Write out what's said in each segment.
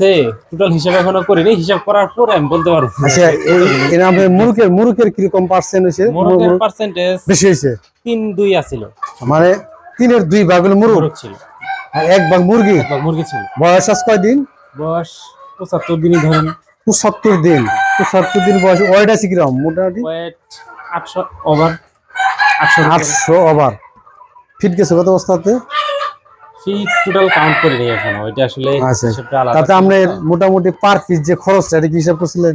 আছে টোটাল হিসাব এখনও করিনি হিসাব করার পরে আমি বলতে পারব। আচ্ছা এই এই নামে মুরুকের মুরুকের কীরকম পার্সেন্ট হয়েছে? মোরগের পার্সেন্টেজ বেশি হয়েছে? তিন দুই আছিল। মানে তিনের দুই ভাগ হলো মুরুগ ছিল। আর এক ভাগ মুরগি? বা মুরগি ছিল। বয়স আজ কয়দিন বয়স পঁচাত্তর দিনই ধরেন। পঁচাত্তর দিন। পঁচাত্তর দিন বয়স ওয়েট আছে কীরকম মোটামুটি? ওয়েট আটশো ওভার আটশো আটশো ওভার ফিট গেছে কত অবস্থাতে? ফি টোটাল কাউন্ট করিনি এখনও ওইটা আসলে আচ্ছা। হিসাবটা আলাদা তাতে আমরা মোটামুটি পার পিস যে খরচটা এটা কি হিসাব করছিলেন?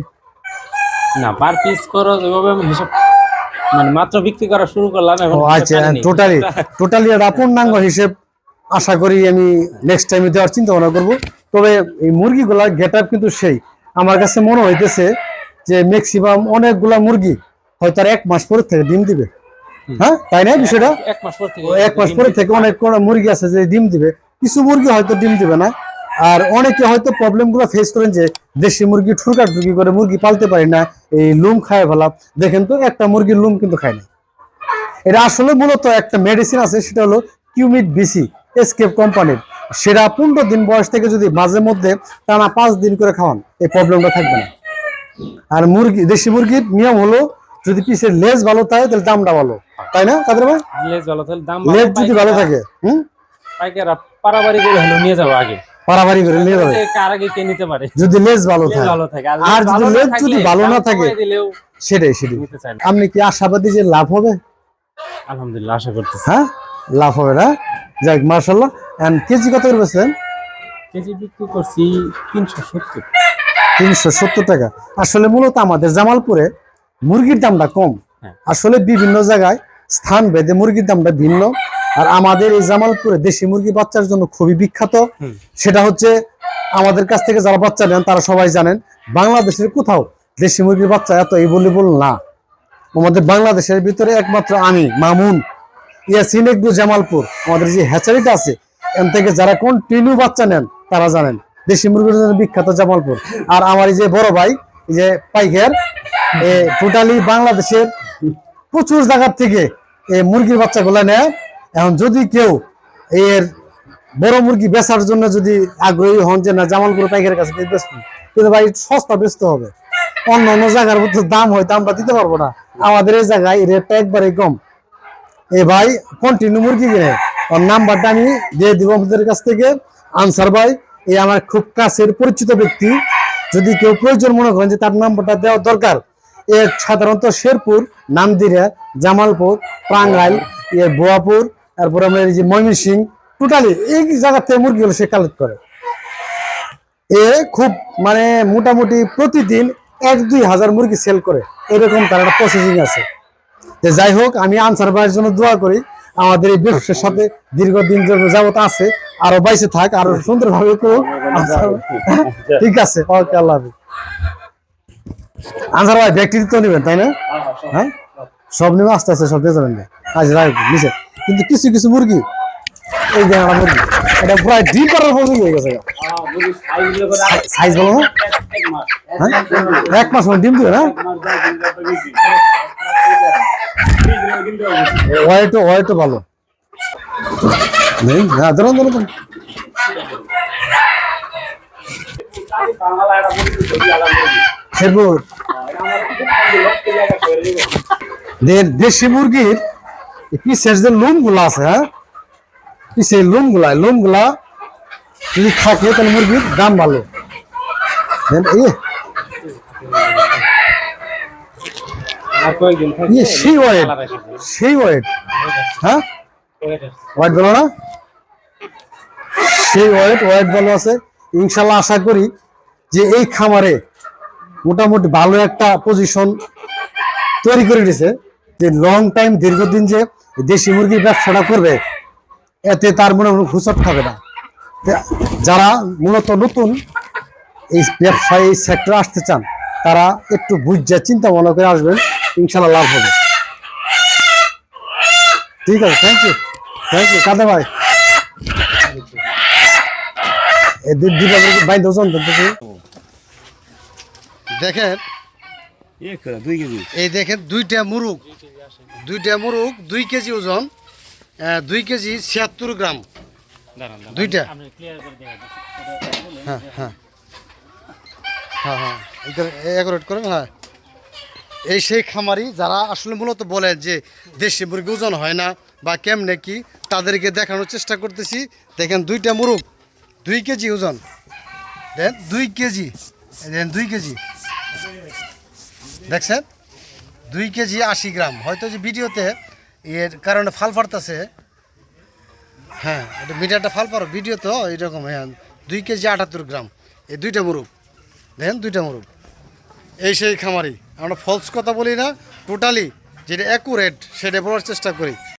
না পার পিস করো এভাবে আমি হিসাব মানে মাত্র বিক্রি করা শুরু করলাম এখন আচ্ছা টোটালি টোটালি একটা পূর্ণাঙ্গ হিসেব আশা করি আমি নেক্সট টাইমে দেওয়ার চিন্তা ভাবনা করব। তবে এই মুরগিগুলার গেট আপ কিন্তু সেই। আমার কাছে মনে হইতেছে যে ম্যাক্সিমাম অনেকগুলা মুরগি হয়তো আর এক মাস পরে থেকে ডিম দিবে। হ্যাঁ? তাই না বিষয়টা? এক মাস পর থেকে এক মাস পরে থেকে অনেক মুরগি আছে যে ডিম দিবে। কিছু মুরগি হয়তো ডিম দিবে না। আর অনেকে হয়তো প্রবলেম ফেস করেন যে দেশি মুরগি ঠুরকা ঠুরকি করে মুরগি পালতে পারি না এই লুম খায় ভালো। দেখেন তো একটা মুরগির লুম কিন্তু খায় না। এটা আসলে মূলত একটা মেডিসিন আছে সেটা হলো কিউমিট বিসি এসকেপ কোম্পানির সেটা পনেরো দিন বয়স থেকে যদি মাঝে মধ্যে টানা পাঁচ দিন করে খাওয়ান এই প্রবলেমটা থাকবে না। আর মুরগি দেশি মুরগির নিয়ম হলো যদি পিসের লেজ ভালো থাকে তাহলে দামটা ভালো। তাই না কাদের ভাই? লেজ ভালো তাহলে দাম লেজ যদি ভালো থাকে হুম? পাইকাররা পারাবারি করে হলো নিয়ে যাব আগে। পারাবারি করে নিয়ে যাবে। কার আগে কে নিতে পারে? যদি লেজ ভালো থাকে। ভালো থাকে। আর যদি লেজ যদি ভালো না থাকে সেটাই সেটাই। আপনি কি আশাবাদী যে লাভ হবে? আলহামদুলিল্লাহ আশা করতেছি। হ্যাঁ? লাভ হবে না? যাক মার্শাল্লাহ এন্ড কেজি কত করে বেচলেন? কেজি বিক্রি করছি তিনশো সত্তর। তিনশো সত্তর টাকা। আসলে মূলত আমাদের জামালপুরে মুরগির দামটা কম। হ্যাঁ। আসলে বিভিন্ন জায়গায় স্থান ভেদে মুরগির দামটা ভিন্ন। আর আমাদের এই জামালপুরে দেশি মুরগি বাচ্চার জন্য খুবই বিখ্যাত। সেটা হচ্ছে আমাদের কাছ থেকে যারা বাচ্চা নেন তারা সবাই জানেন বাংলাদেশের কোথাও দেশি মুরগির বাচ্চা এত এভেলেবল না। আমাদের বাংলাদেশের ভিতরে একমাত্র আমি মামুন ইয়াসিন একদু জামালপুর। আমাদের যে হ্যাচারিটা আছে এখান থেকে যারা কন্টিনিউ বাচ্চা নেন তারা জানেন দেশি মুরগির জন্য বিখ্যাত জামালপুর। আর আমার এই যে বড় ভাই এই যে পাইকার টোটালি বাংলাদেশের প্রচুর জায়গার থেকে এই মুরগির বাচ্চাগুলো নেয়। এখন যদি কেউ এর বড় মুরগি বেচার জন্য যদি আগ্রহী হন যে, না জামালপুর পাইকারের কাছে বেচবো। কিন্তু ভাই, সস্তা বেচতে হবে। অন্য অন্য জায়গার মধ্যে দাম হয়, দামটা দিতে পারব না। আমাদের এই জায়গায় রেটটা একবারে কম। এ ভাই কন্টিনিউ মুরগি কিনে। ওর নাম্বারটা আমি দিয়ে দিব আমাদের কাছ থেকে। আনসার ভাই এই আমার খুব কাছের পরিচিত ব্যক্তি। যদি কেউ প্রয়োজন মনে করেন যে তার নাম্বারটা দেওয়া দরকার এ সাধারণত শেরপুর নামদিরা জামালপুর টাঙ্গাইল এ বোয়াপুর তারপরে আমরা এই যে ময়মনসিং টোটালি এই জায়গাতে মুরগিগুলো সে কালেক্ট করে। এ খুব মানে মোটামুটি প্রতিদিন এক দুই হাজার মুরগি সেল করে। এরকম তার একটা প্রসেসিং আছে। যে যাই হোক আমি আনসার ভাইয়ের জন্য দোয়া করি আমাদের এই ব্যবসার সাথে দীর্ঘদিন যাবত আছে আরও বাইসে থাক আরও সুন্দরভাবে করুক। ঠিক আছে ওকে আল্লাহ হাফেজ। আনসার ভাই ব্যক্তিত্ব নেবেন তাই না? হ্যাঁ সব নেবে। আস্তে আস্তে সব দিয়ে যাবেন আজ রাখব নিচে। কিন্তু কিছু কিছু মুরগি এই যে মুরগি এটা প্রায় ডিম পাড়ার মুরগি হয়ে গেছে। সাইজ বলো না হ্যাঁ? এক মাস মানে ডিম দিবে না? ওয়েটও ওয়েটও ভালো। হ্যাঁ ধরুন ধরুন ধরুন। শেরপুর দেশি মুরগির পিসের যে লোমগুলা আছে হ্যাঁ? গুলা লোমগুলা যদি থাকে, তাহলে মুরগির দাম ভালো। সেই। সেই হ্যাঁ? না। সেই আছে। ইনশাল্লাহ আশা করি যে এই খামারে মোটামুটি ভালো একটা পজিশন তৈরি করে দিয়েছে যে লং টাইম দীর্ঘদিন যে দেশি মুরগির ব্যবসাটা করবে, এতে তার মনে হুচট খাবে না। যারা মূলত নতুন এই ব্যবসায়, এই সেক্টরে আসতে চান, তারা একটু বুঝছে চিন্তা ভাবনা করে আসবেন ইনশাল্লাহ লাভ হবে। ঠিক আছে থ্যাংক ইউ থ্যাংক ইউ কাদা ভাই? এই দুই দুইটা বাইন ওজন। দেখেন কেজি। এই দেখেন দুইটা মুরুগ দুইটা মুরুগ দুই কেজি ওজন দুই কেজি ছিয়াত্তর গ্রাম। দুইটা? হ্যাঁ হ্যাঁ। হ্যাঁ হ্যাঁ। অ্যাকুরেট করেন হ্যাঁ। এই সেই খামারি যারা আসলে মূলত বলেন যে দেশি মুরগি ওজন হয় না বা কেমনে কি তাদেরকে দেখানোর চেষ্টা করতেছি। দেখেন দুইটা মুরগ দুই কেজি ওজন। দেন দুই কেজি দেখেন দুই কেজি। দেখছেন? দুই কেজি আশি গ্রাম। হয়তো যে ভিডিওতে এর কারণে ফাল ফাড়তেছে হ্যাঁ এটা মিটারটা ফাল পারো ভিডিও তো এইরকম হ্যাঁ দুই কেজি আটাত্তর গ্রাম। এই দুইটা মুরগ দেখেন, দুইটা মুরগ এই সেই খামারি। আমরা ফলস কথা বলি না টোটালি যেটা অ্যাকুরেট সেটা বলার চেষ্টা করি।